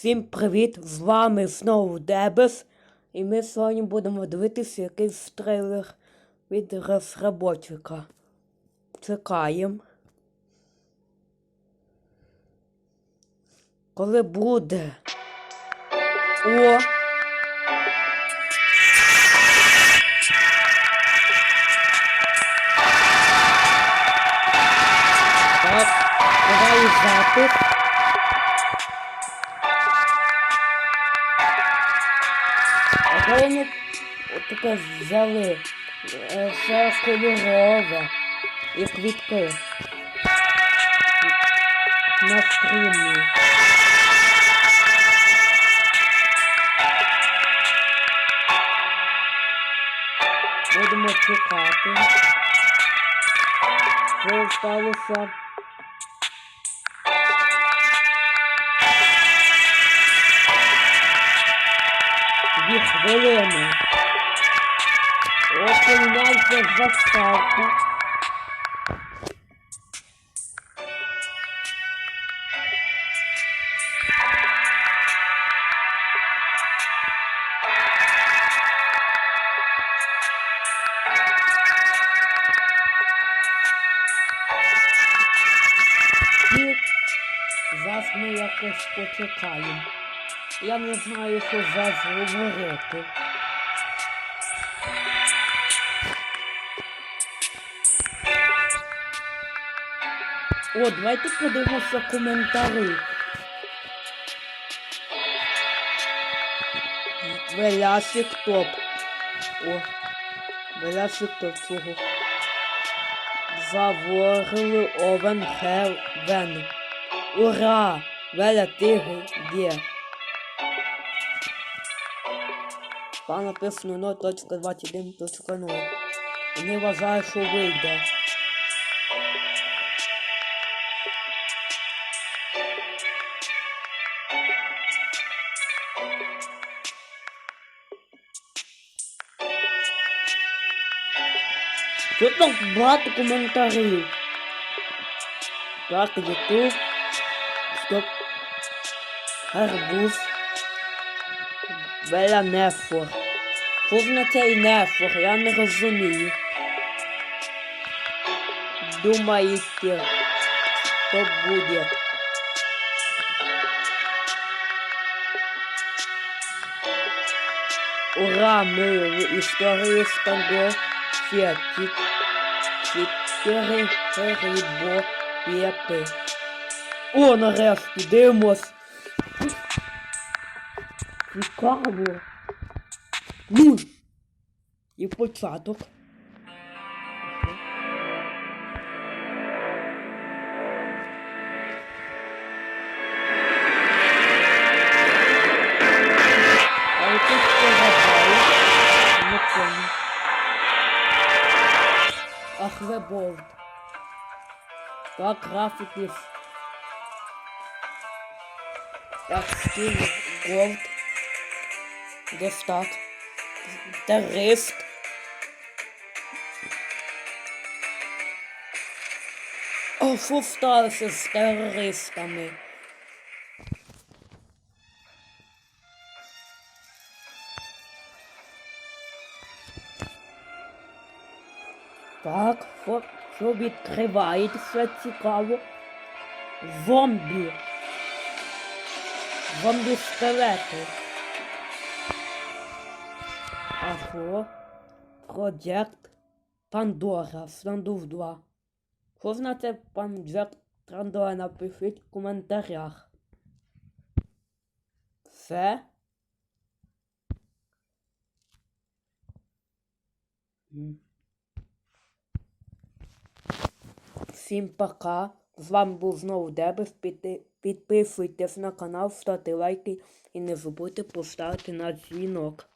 Всім привіт! З вами знову Дебес. І ми сьогодні будемо дивитися якийсь трейлер від розробника. Чекаємо. Коли буде. О! Так, давай запит. Таке взяли е, все кольорове і квітки на стрімі. Будемо чекати. Що сталося? Дві хвилини. Ось у нас є заставка. Зараз ми якось почекаємо. Я не знаю, що зараз говорити. О, давайте подивимося коментарі. Велясик топ. О, Велясик топ цього. Заворили Овен Хевен. Ура! Веля тигр є. Там написано 0.21.0. Не вважаю, що вийде. Тут так багато коментарів. Так, Ютуб. Стоп. Гарбуз. Беля Нефор. Що означає Нефор? Я не розумію. Думаєте, що буде? Ура, ми в історії Стандо Феті. Чотири перебо п'яти. О, нарешті, дивимось. Цікаво. Ну. І початок. А тут що забрали? Не понял. Ах, веболд. Так, графіки. Так, стиль, голд. Дестат. Терорист. О, що сталося з терористами? Так, що, відкривається цікаво? Зомбі. Зомбі скелети. Аго. Project Pandora. Стандув 2. Що значить Project Pandora? Напишіть в коментарях. Все. М. Всім пока. З вами був знову Дебес. Підписуйтесь на канал, ставте лайки і не забудьте поставити на дзвінок.